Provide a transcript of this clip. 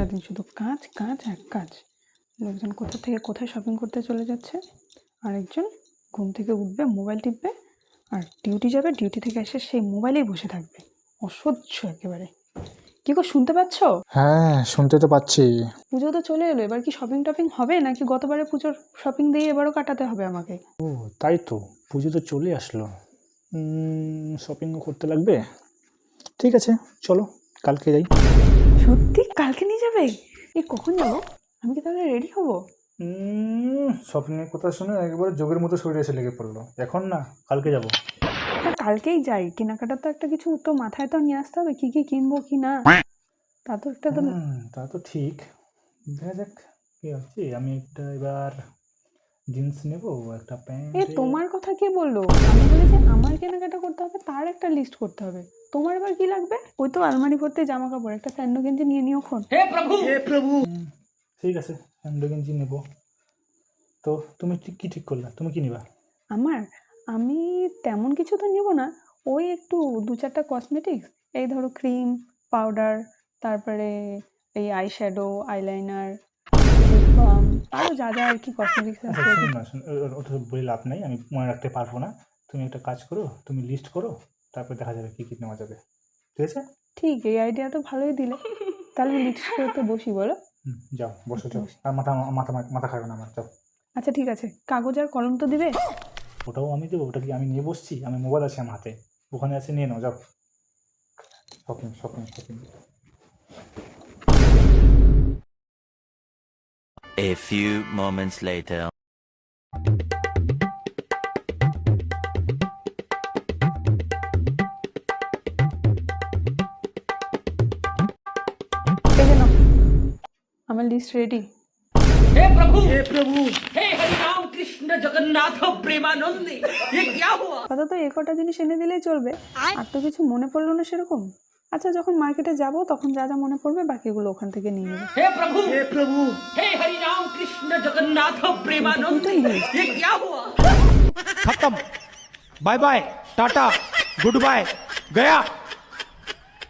সারাদিন শুধু কাজ কাজ আর কাজ। লোকজন কোথা থেকে কোথায় শপিং করতে চলে যাচ্ছে? আরেকজন ঘুম থেকে উঠবে মোবাইল টিপবে আর ডিউটি যাবে ডিউটি থেকে এসে সেই মোবাইলেই বসে থাকবে। অসহ্য একেবারে। কি গো শুনতে পাচ্ছ? হ্যাঁ শুনতে তো পাচ্ছি। পুজো তো চলে এলো এবার কি শপিং টপিং হবে নাকি গতবারে পুজোর শপিং দিয়ে এবারও কাটাতে হবে আমাকে? ও তাই তো। পুজো তো চলে আসলো। শপিংও করতে লাগবে? ঠিক আছে চলো কালকে যাই। সত্যি? কালকে নিয়ে যাবে? এই কখন যাব? আমি কি তাহলে রেডি হব? স্বপ্নের কথা শুনে একবারে যোগের মতো শরীরে এসে লেগে পড়ল। এখন না কালকে যাব। তা কালকেই যাই। কেনাকাটা তো একটা কিছু তো মাথায় তো নিয়ে আসতে হবে। কি কি কিনবো কি না? তা তো একটা তো তা তো ঠিক। দেখা যাক কি হচ্ছে আমি একটা এবার জিন্স নেব একটা প্যান্ট। এ তোমার কথা কে বলল? আমি বলেছি আমার কেনাকাটা করতে হবে তার একটা লিস্ট করতে হবে। তোমার এবার কি লাগবে? ওই তো আলমারি ভর্তি জামা কাপড় একটা স্যান্ডো গেঞ্জি নিয়ে নিও খন ঠিক আছে স্যান্ডো গেঞ্জি নেব। তো তুমি ঠিক কি ঠিক করলা? তুমি কি নিবা? আমার? আমি তেমন কিছু তো নেব না। ওই একটু দু চারটা কসমেটিক্স এই ধরো ক্রিম পাউডার তারপরে এই আই শ্যাডো আইলাইনার বাম আরও যা যা আর কি কসমেটিক্স আচ্ছা আছে শুনুন শুনুন, ও- ও- ওটা বলে লাভ নাই আমি মনে রাখতে পারব না। তুমি একটা কাজ করো তুমি লিস্ট করো তারপর দেখা যাবে কী কী নেওয়া যাবে। ঠিক আছে? ঠিক এই আইডিয়া তো ভালোই দিলে। তাহলে লিস্ট করতে বসি বলো। যাও বসো যাও। আর মাথা মাথা মাথা খাবে না আমার যাও। আচ্ছা ঠিক আছে। কাগজ আর কলম তো দিবে? ওটাও আমি দেবো ওটা কি আমি নিয়ে বসছি? আমি মোবাইল আছে আমার হাতে। ওখানে আছে নিয়ে নাও যাও। Shopping shopping shopping. A few moments later. আমার লিস্ট রেডি हे प्रभु हे प्रभु हे हरि राम कृष्ण जगन्नाथ प्रेमानंदी ये क्या हुआ আপাতত এ কটা জিনিস এনে দিলেই চলবে আর তো কিছু মনে পড়লো না সেরকম আচ্ছা যখন মার্কেটে যাব তখন যা যা মনে পড়বে বাকিগুলো ওখান থেকে নিয়ে নেবে हे प्रभु हे प्रभु हे हरि राम कृष्ण जगन्नाथ प्रेमानंदी ये क्या हुआ खत्म bye bye tata good bye गया